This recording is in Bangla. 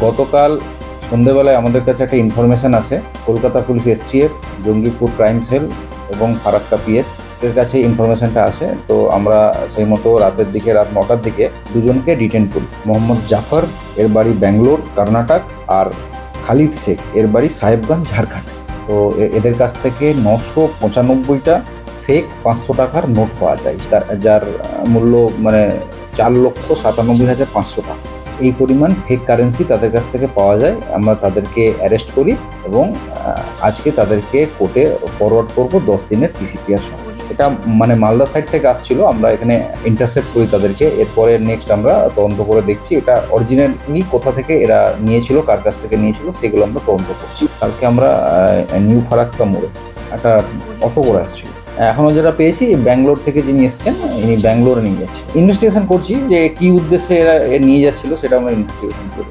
গতকাল সন্ধেবেলায় আমাদের কাছে একটা ইনফরমেশন আছে Kolkata police STF Jangipur crime cell এবং ফারাক্কা পিএস এর কাছে ইনফরমেশনটা আসে। তো আমরা সেই মতো রাতের দিকে, রাত নটার দিকে দুজনকে ডিটেন করি। মোহাম্মদ জাফর, এর বাড়ি ব্যাঙ্গালোর, কর্ণাটক আর খালিদ শেখ, এর বাড়ি সাহেবগঞ্জ, ঝাড়খণ্ড। তো এদের কাছ থেকে নশো পঁচানব্বইটা ফেক পাঁচশো টাকার নোট পাওয়া যায়। যার- মূল্য মানে চার লক্ষ সাতানব্বই হাজার পাঁচশো টাকা। এই পরিমাণ ফেক কারেন্সি তাদের কাছ থেকে পাওয়া যায়। আমরা তাদেরকে অ্যারেস্ট করি এবং আজকে তাদেরকে কোর্টে ফরওয়ার্ড করব দশ দিনের পিসিপিআর সহ। এটা মানে মালদা সাইড থেকে আসছিল, আমরা এখানে ইন্টারসেপ্ট করি তাদেরকে। এরপরে নেক্সট আমরা তদন্ত করে দেখছি এটা অরিজিনালি কোথা থেকে এরা নিয়েছিল, কার কাছ থেকে নিয়েছিল, সেগুলো আমরা তদন্ত করছি। কালকে আমরা নিউ ফারাক্কা মোড়ে একটা অটো করে আসছিল। এখনও যেটা পেয়েছি, ব্যাঙ্গালোর থেকে যিনি এসছেন, ইনি ব্যাঙ্গালোরে নিয়ে যাচ্ছেন। ইনভেস্টিগেশন করছি যে কি উদ্দেশ্যে এরা নিয়ে যাচ্ছিল, সেটা আমরা ইনভেস্টিগেশন করি